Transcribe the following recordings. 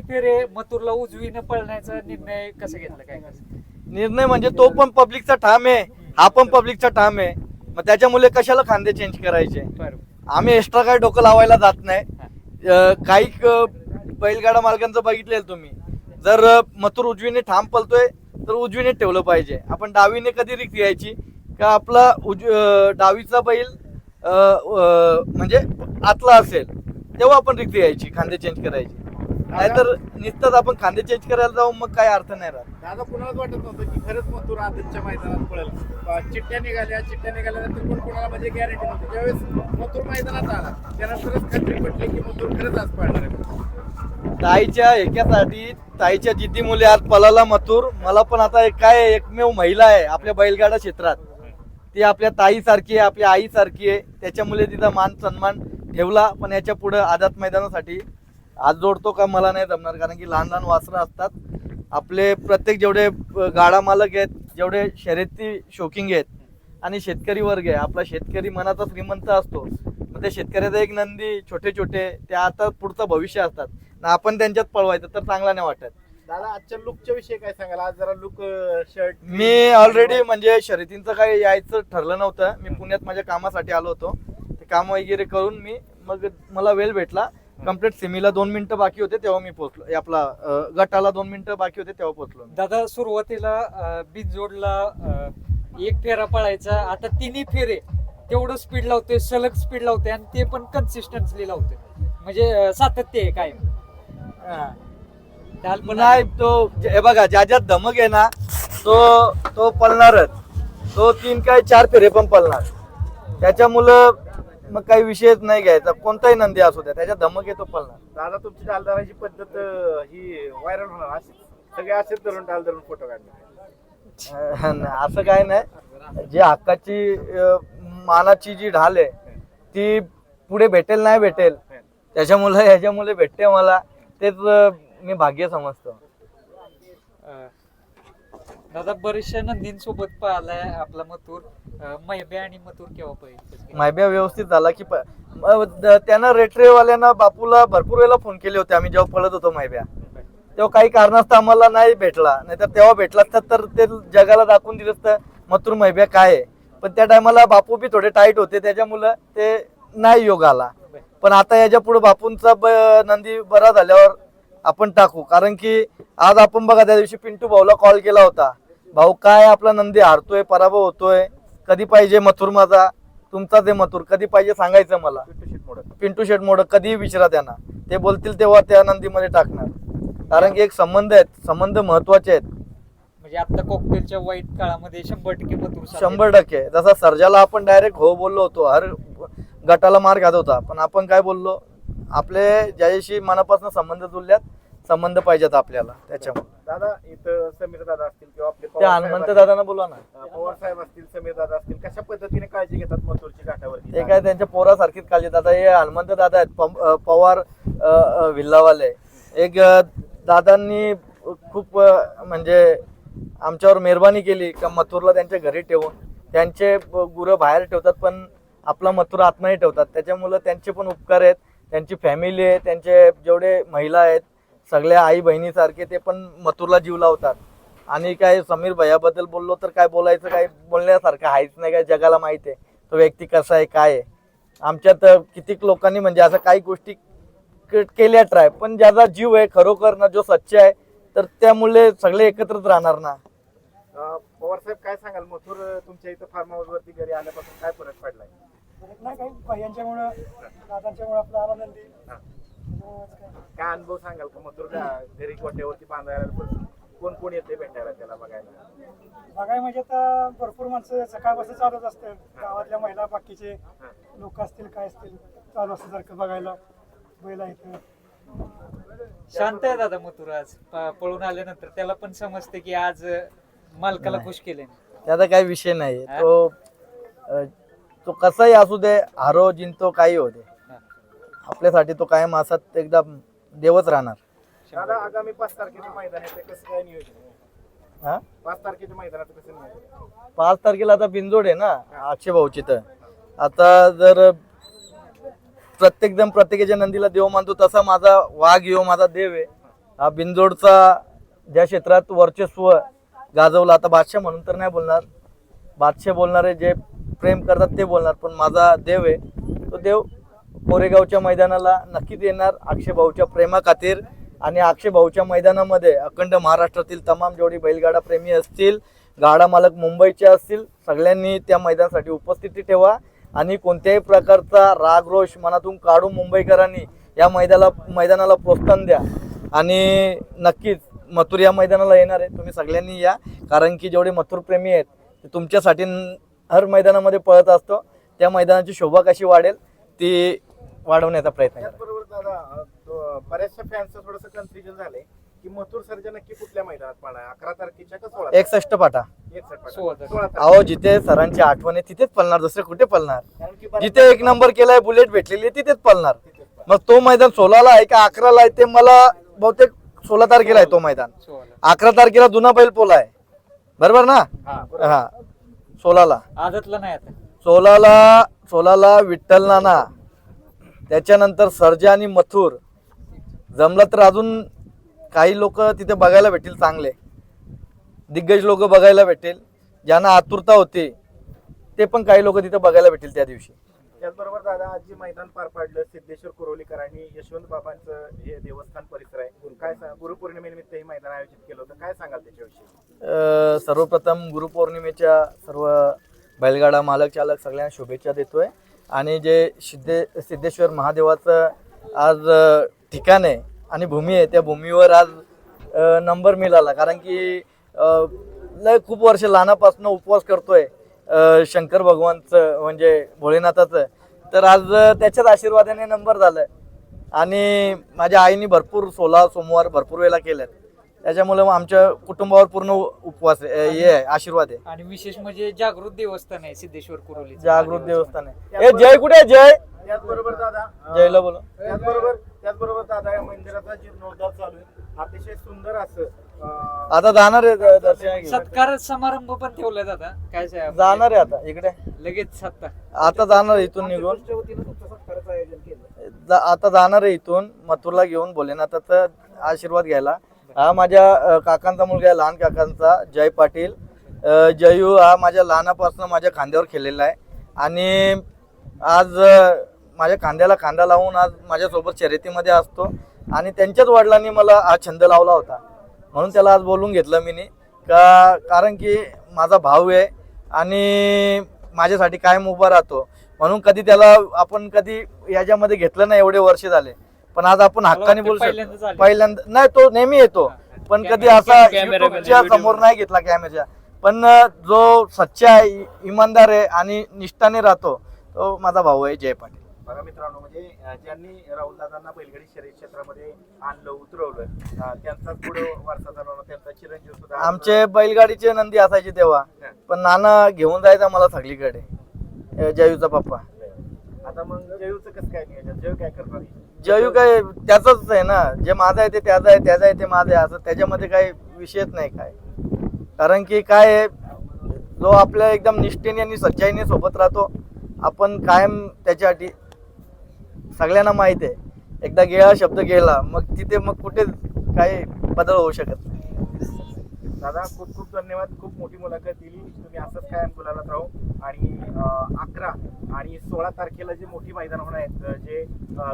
फेरे मथुरला उजवीनं पळण्याचा निर्णय कसा घेतला? काय कसं निर्णय म्हणजे तो पण पब्लिकचा ठाम आहे. हा पण पब्लिकचा ठाम आहे. मग त्याच्यामुळे कशाला खांदे चेंज करायचे? बरोबर आम्ही एक्स्ट्रा काय डोकं लावायला जात नाही. अं, काही क- बैलगाडा मालकांचं बघितलेलं तुम्ही. जर अं, मथुर उजवीने ठाम पलतोय तर उजवीने ठेवलं पाहिजे. आपण डावीने कधी रिक्त यायची का आपला उज अं, डावीचा बैल अं, अं, म्हणजे आतला असेल तेव्हा आपण रिक्त यायची खांदे चेंज करायची. नाहीतर नुसतंच आपण खांदे चेंज करायला जाऊ मग काय अर्थ नाही राहत. दादा कुणालाच वाटत नव्हतं की खरंच मथुर आदतच्या मैदानात पळेल. अं, चिठ्ठ्या निघाल्या चिठ्ठ्या निघाल्यानंतर कोण कोणाला म्हणजे गॅरंटी नव्हती. ज्यावेळेस मथुर मैदानात आला त्यानंतरच खात्री पटली की मथुर खरंच आज पळणार आहे. ताईच्या एकासाठी ताईच्या जिद्दी मुले आज पलाला मथुर. मला पण आता एक काय आहे, एकमेव महिला आहे आपल्या बैलगाडा क्षेत्रात. ती आपल्या ताईसारखी आहे आपल्या आईसारखी आहे. त्याच्यामुळे तिचा मान सन्मान ठेवला पण याच्यापुढे आझाद मैदानासाठी आज जोडतो का मला नाही जमणार कारण की लहान लहान वासरं असतात. आपले प्रत्येक जेवढे गाडा मालक आहेत जेवढे शर्यती शोकिंग आहेत आणि शेतकरी वर्ग आहे आपला शेतकरी मनाचा श्रीमंत असतो. मग त्या शेतकऱ्याचा एक नंदी छोटे छोटे ते आता पुढचं भविष्य असतात. ना आपण त्यांच्यात पळवायचं तर चांगला नाही वाटत. दादा आजच्या लुकच्या विषयी काय सांगाल? आज जरा लुक शर्ट मी ऑलरेडी म्हणजे शर्यतींचं काही यायचं ठरलं नव्हतं. मी पुण्यात माझ्या कामासाठी आलो होतो. ते काम वगैरे करून मी मग मला वेळ भेटला. कंप्लीट सेमीला दोन मिनिटं बाकी होते तेव्हा मी पोहोचलो. आपला अं, गटाला दोन मिनिटं बाकी होते तेव्हा पोहोचलो मी. दादा सुरुवातीला अं, बिनजोडला अं, एक फेरा पळायचा आता तिन्ही फेरे तेवढं स्पीड लावतोय सलग स्पीड लावतोय आणि ते पण कन्सिस्टन्सली लावतोय म्हणजे अं, सातत्य आहे काय नाही तो हे बघा ज्या ज्यात धमक आहे ना तो तो पळणारच. तो तीन काय चार फेरे पण पळणार. त्याच्यामुळं मग काही विषयच नाही घ्यायचा. कोणताही नंदी असू द्या त्याच्यात धमक आहे तो पळणार. दादा तुमची डालदाराची पद्धत अं, ही व्हायरल होणार अशी. सगळे असेच धरून डाल धरून फोटो काढणार. नाही, असं काय नाही. जी हक्काची अं, मानाची जी ढाल आहे ती पुढे भेटेल नाही भेटेल त्याच्यामुळे ह्याच्यामुळे भेटते मला. तेच अं, मी भाग्य समजतो. अं, दादा बरेचशा नंदींसोबत पाहिलाय आपला मथुर. मैब्या आणि मथुर केव्हा पाहिजे? मायब्या व्यवस्थित झाला की प- म- द- त्यानं रेट्रेवाल्यांना बापूला भरपूर वेळेला फोन केले होते आम्ही जेव्हा पळत होतो मायब्या तेव्हा काही कारणास्तव आम्हाला नाही भेटला. नाहीतर तेव्हा भेटला असता तर ते जगाला दाखवून दिलं असतं मथुर मैब्या काय आहे? पण त्या टायमाला बापू बी थोडे टाईट होते. त्याच्यामुळं ते नाही योग आला. पण आता याच्यापुढे बापूंचा ब- नंदी बरा झाल्यावर आपण टाकू. कारण की आज आपण बघा त्या दिवशी पिंटू भाऊला कॉल केला होता. भाऊ काय आपला नंदी हारतोय पराभव होतोय? कधी पाहिजे मथुर माझा? तुमचा ते मथुर कधी पाहिजे सांगायचं मला? पिंटू शेट मोडक. पिंटू शेट मोड कधीही विचारा त्यांना. ते बोलतील तेव्हा त्या नंदीमध्ये टाकणार. कारण की एक संबंध आहेत संबंध महत्त्वाचे आहेत. म्हणजे आता कॉकटेलच्या वाईट काळामध्ये शंभर टक्के मथुर साथ शंभर टक्के. जसा सर्जाला आपण डायरेक्ट हो बोललो होतो हर गटाला मार घात होता पण आपण काय बोललो? आपले ज्याच्याशी मनापासून संबंध जुळल्यात संबंध पाहिजेत आपल्याला त्याच्यामुळे. दादा इथं समीर दादा असतील किंवा आपले ते पवार साहेब हनुमंत असतील. दादांना बोला ना. अं, पवार साहेब असतील समीर दादा असतील कशा पद्धतीने काळजी घेतात मथुरची घाटावरती? ते काय त्यांच्या पोरासारखीच काळजी दादा हे हनुमंत दादा आहेत पम- अं, पवार अं, अं, विल्लावाले. एक अं, दादांनी खूप अं, म्हणजे आमच्यावर मेहरबानी केली का मथुरला त्यांच्या घरी ठेवून. त्यांचे ब- गुरं बाहेर ठेवतात पण आपला मथुर आतमध्ये ठेवतात. त्याच्यामुळं त्यांचे पण उपकार आहेत. त्यांची फॅमिली आहे त्यांचे जेवढे महिला आहेत सगळ्या आई बहिणीसारखे ते पण मथुरला जीव लावतात. आणि काय समीर भैयाबद्दल बोललो तर काय बोलायचं काय बोलण्यासारखं आहेच नाही काय जगाला माहिती आहे. तो व्यक्ती कसा आहे काय आहे. आमच्यात कितीक लोकांनी म्हणजे असं काही गोष्टी क- केल्या ट्राय पण ज्याचा जीव आहे खरोखर ना जो सच्चा आहे तर त्यामुळे सगळे एकत्रच राहणार ना. पवार साहेब काय सांगाल? मथुर तुमच्या इथं फार्म हाऊस वरती घरी आल्यापासून काय फरक पडलाय? नाही काही दादांच्यामुळं आपला आला नंदी. त्याच्यामुळंच काय. अनुभव सांगाल का मथुर घरी गोट्यावरती बांधायला पण कोण कोण येते भेटायला त्याला बघायला बघाय म्हणजे आता भरपूर माणसं सकाळपासून चालूच असते गावातल्या महिला बाकीचे. लोक असतील काय असतील चालू असतं सारखं बघायला बैला इथं शांत आहे दादा मथुर आज प- पळून आल्यानंतर त्याला पण समजते की आज अं, मालकाला खुश केले त्याचा काही विषय नाही हा? तो अं, तो कसाही असू दे हारो जिंतो काही होते हा. आपल्यासाठी तो कायम असाच एकदा देवच राहणार. दादा आगामी पाच तारखेचं मैदान आहे ते कसं काय नियोजन आहे? हा? पाच तारखेच्या मैदानाचं कसं नियोजन आहे? पाच तारखेला आता बिंजोड आहे ना अक्षय भाऊची तर. आता जर प्रत्येक जण प्रत्येकाच्या नंदीला देव मानतो तसा माझा वाघ येऊ माझा देव आहे. हा बिनजोडचा ज्या क्षेत्रात वर्चस्व गाजवलं आता बादशाह म्हणून तर नाही बोलणार. बादशाह बोलणारे जे प्रेम करतात ते बोलणार पण माझा देव आहे. तो देव कोरेगावच्या मैदानाला नक्कीच येणार अक्षय भाऊच्या आणि अक्षय भाऊच्या मैदानामध्ये अखंड महाराष्ट्रातील तमाम जेवढी बैलगाडा प्रेमी असतील गाडा मालक मुंबईचे असतील सगळ्यांनी त्या मैदानासाठी उपस्थिती ठेवा. आणि कोणत्याही प्रकारचा रागरोष मनातून काढून मुंबईकरांनी या मैदाला मैदानाला प्रोत्साहन द्या. आणि नक्कीच मथुर या मैदानाला येणार आहे. तुम्ही सगळ्यांनी या. कारण की जेवढे मथुर प्रेमी आहेत ते तुमच्यासाठी हर मैदानामध्ये पळत असतो. त्या मैदानाची शोभा कशी वाढेल ती वाढवण्याचा प्रयत्न करा त्याचबरोबर दादा बऱ्याचशा फॅन्सचं थोडंसं कन्फ्युजन झालंय की मथुर सर्जा नक्की कुठल्या मैदानात पाळणार अकरा तारखेच्या का सोळा एकसष्ट पाटा. अहो जिथे सरांची आठवण आहे तिथेच पळणार दुसरे कुठे पळणार? जिथे एक नंबर केलाय बुलेट भेटलेली आहे तिथेच पळणार. मग तो मैदान सोळाला आहे का अकराला आहे ते मला बहुतेक सोळा तारखेला आहे तो मैदान. अकरा तारखेला जुना बैल पोला आहे. बरोबर ना? हा, सोळाला आदतला नाही आता. सोलाला सोलाला विठ्ठल नाना. त्याच्यानंतर सर्जा आणि मथुर. जमलं तर अजून काही लोक तिथे बघायला भेटतील चांगले. दिग्गज लोक बघायला भेटेल ज्यांना आतुरता होती ते पण काही लोक तिथे बघायला भेटतील त्या दिवशी. त्याचबरोबर दादा आज जे मैदान पार पाडलं सिद्धेश्वर कुरोलीकरांनी यशवंत बाबांचं हे देवस्थान परिसर आहे. काय सांग गुरुपौर्णिमेनिमित्त हे मैदान आयोजित केलं होतं. काय सांगाल त्याच्याविषयी? सर्वप्रथम गुरुपौर्णिमेच्या सर्व बैलगाडा मालक चालक सगळ्यांना शुभेच्छा देतोय. आणि जे सिद्धे सिद्धेश्वर महादेवाचं आज ठिकाण आहे आणि भूमी आहे त्या भूमीवर आज नंबर मिळाला. कारण की लय खूप वर्ष लहानापासून उपवास करतोय शंकर भगवानचं म्हणजे भोलेनाथाचं. तर आज त्याच्याच आशीर्वादाने नंबर झालं. आणि माझ्या आईने भरपूर सोळा सोमवार भरपूर वेळेला केल्यात. त्याच्यामुळे मग आमच्या कुटुंबावर पूर्ण उपवास आहे, हे आहे आशीर्वाद आहे. आणि विशेष म्हणजे जागृत देवस्थान आहे सिद्धेश्वर कुरोली जागृत देवस्थान आहे. ए जय कुठे आहे? जय? त्याचबरोबर दादा जयला बोला. त्याचबरोबर त्याचबरोबर दादा या मंदिराचा जीर्णोद्धार चालू आहे अतिशय सुंदर असं अं, आता जाणार आहे द- दर्शन घेऊन. सत्कार समारंभ पण ठेवला जाता काय साहेब? जाणार आहे आता इकडे. लगेच सत्ता. आता जाणार आहे इथून निघून. आमच्या वतीनं तुमचं सत्काराचं आयोजन केलं. जा- आता जाणार आहे इथून मथुरला घेऊन भोलेनाथाचा आशीर्वाद घ्यायला. हा माझ्या काकांचा मुलगा आहे लहान काकांचा जय पाटील. जयू हा माझ्या लहानापासून माझ्या खांद्यावर खेळलेला आहे. आणि आज माझ्या खांद्याला खांदा लावून आज माझ्यासोबत शर्यतीमध्ये असतो. आणि त्यांच्याच वडिलांनी मला हा छंद लावला होता. म्हणून त्याला आज बोलून घेतलं मी का कारण की माझा भाऊ आहे आणि माझ्यासाठी कायम उभा राहतो. म्हणून कधी त्याला आपण कधी याच्यामध्ये घेतलं नाही एवढे वर्ष झाले. पण आज आपण हक्काने मला बोलू शकतो. पहिल्यांदा नाही तो नेहमी येतो. पण कधी असा युट्यूबच्या समोर नाही घेतला कॅमेऱ्याच्या पण जो सच्चा इमानदार आहे आणि निष्ठाने राहतो तो माझा भाऊ आहे जय पाटील. बघा मित्रांनो म्हणजे ज्यांनी राहुल दादांना बैलगाडी शर्यत क्षेत्रामध्ये आणलं उतरवलं अं, त्यांचाच पुढे वारसा चालवला त्यांचा चिरंजीव सुद्धा आमचे बैलगाडीचे नंदी असायचे तेव्हा. पण नाना घेऊन जायचा मला सगळीकडे. जयूचा पप्पा. आता मग जयूचं कसं काय नियोजन? जयू काय करणार? जयू काय त्याचंच आहे ना. जे माझं आहे ते त्याचं आहे त्याचं आहे ते माझं आहे. असं त्याच्यामध्ये काही विषयच नाही काय. कारण की काय आहे जो आपल्या एकदम निष्ठेने आणि सच्चाईने सोबत राहतो आपण कायम त्याच्यासाठी सगळ्यांना माहीत आहे. एकदा गेला शब्द गेला मग तिथे मग कुठे काही बदल होऊ शकत नाही. दादा खूप खूप धन्यवाद. खूप मोठी मुलाखत दिली. तुम्ही असंच कायम बोलायला राहू. आणि अकरा आणि सोळा तारखेला जे मोठी मैदान होणार आहेत जे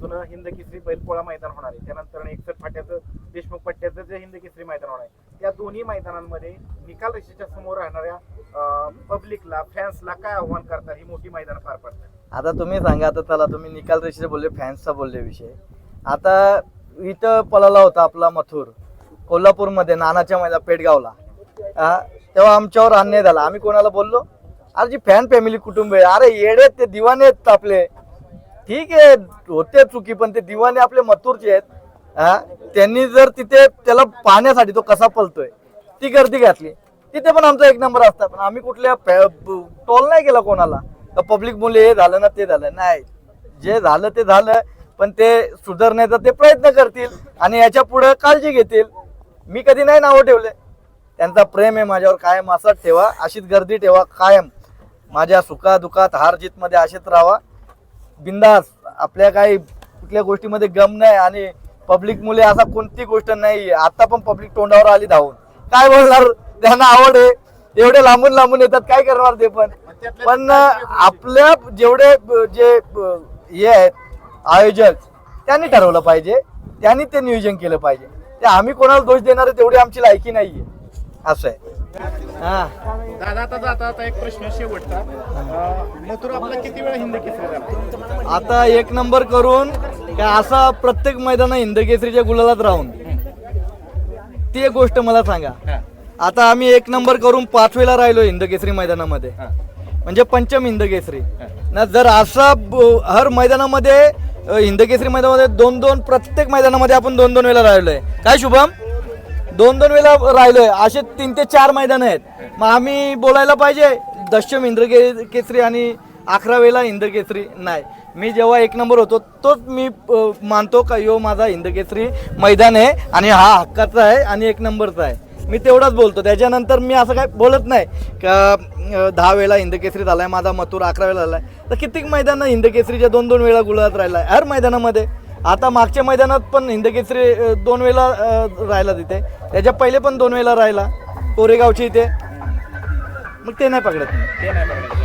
जुनं हिंद केसरी बैलपोळा मैदान होणार आहे त्यानंतर एकसठ फाट्याचं देशमुख पट्ट्याचं जे हिंद केसरी मैदान होणार आहे त्या दोन्ही मैदानांमध्ये निकाल रेषेच्या समोर राहणाऱ्या पब्लिकला फॅन्सला काय आव्हान करतात ही मोठी मैदान पार पडतात आता तुम्ही सांगा आता चला तुम्ही निकाल रेषेचे बोलले फॅन्सचा बोलले विषय. आता इथं पळाला होता आपला मथुर. कोल्हापूरमध्ये नानाच्या मैदा पेटगावला हा, तेव्हा आमच्यावर अन्याय झाला. आम्ही कोणाला बोललो? अरे जी फॅन फॅमिली कुटुंब आहे. अरे येडे आहेत ते दिवाने आहेत आपले. ठीक आहे होते चुकी पण ते दिवाने आपले मथुरचे आहेत. हा? त्यांनी जर तिथे त्याला पाहण्यासाठी तो कसा पलतोय ती गर्दी घातली. तिथे पण आमचा एक नंबर असता. पण आम्ही कुठल्या टोल नाही केला कोणाला. तर पब्लिक मुले हे झालं ना ते झालं. नाही. जे झालं ते झालं. पण ते सुधारण्याचा ते प्रयत्न करतील आणि याच्यापुढे काळजी घेतील. मी कधी नाही नावं ठेवले. त्यांचा प्रेम आहे माझ्यावर कायम असाच ठेवा अशीच गर्दी ठेवा कायम. माझ्या सुखा दुखात हार जीतमध्ये असेच राहावा. बिंदास आपल्या काही कुठल्या गोष्टीमध्ये गम नाही आणि पब्लिक मुले असा कोणती गोष्ट नाही आता पण पब्लिक तोंडावर आली धावून. काय बोलणार? त्यांना आवड आहे. एवढे लांबून लांबून येतात काय करणार ते पण? पण आपल्या जेवढे जे हे आहेत आयोजक त्यांनी ठरवलं पाहिजे. त्यांनी ते नियोजन केलं पाहिजे. ते आम्ही कोणाला दोष देणार तेवढी आमची लायकी नाहीये. असं आहे. हा. दादा आता जाता आता एक प्रश्न शेवटचा. अं, मथुर आपला किती वेळा हिंद केसरी झाला आता एक नंबर करून का असा प्रत्येक मैदान हिंद केसरीच्या गुलालात राहून. ती एक गोष्ट मला सांगा. हा. आता आम्ही एक नंबर करून पाच वेळा राहिलो हिंद केसरी मैदानामध्ये. हा. म्हणजे पंचम हिंद केसरी ना जर असा ब- हर मैदानामध्ये हिंदकेसरी मैदानामध्ये दोन दोन प्रत्येक मैदानामध्ये आपण दोन दोन वेळा राहिलोय. काय शुभम? दोन दोन वेळा राहिलोय. असे तीन ते चार मैदान आहेत. मग आम्ही बोलायला पाहिजे दशम इंद्रके केसरी आणि अकरा वेळा हिंदकेसरी नाही. मी जेव्हा एक नंबर होतो तोच मी मानतो का यो माझा हिंदकेसरी मैदान आहे आणि हा हक्काचा आहे आणि एक नंबरचा आहे. मी तेवढाच बोलतो. त्याच्यानंतर मी असं काय बोलत नाही का दहा वेळा हिंदकेसरी झाला आहे माझा मथुर अकरा वेळा झालाय. तर कित्येक मैदान हिंदकेसरीच्या दोन दोन वेळा गुळात राहिला आहे हर मैदानामध्ये. आता मागच्या मैदानात पण हिंदकेसरी दोन वेळा राहिला तिथे. त्याच्या पहिले पण दोन वेळा राहिला कोरेगावची इथे. मग ते नाही पकडत. ते नाही पकडत.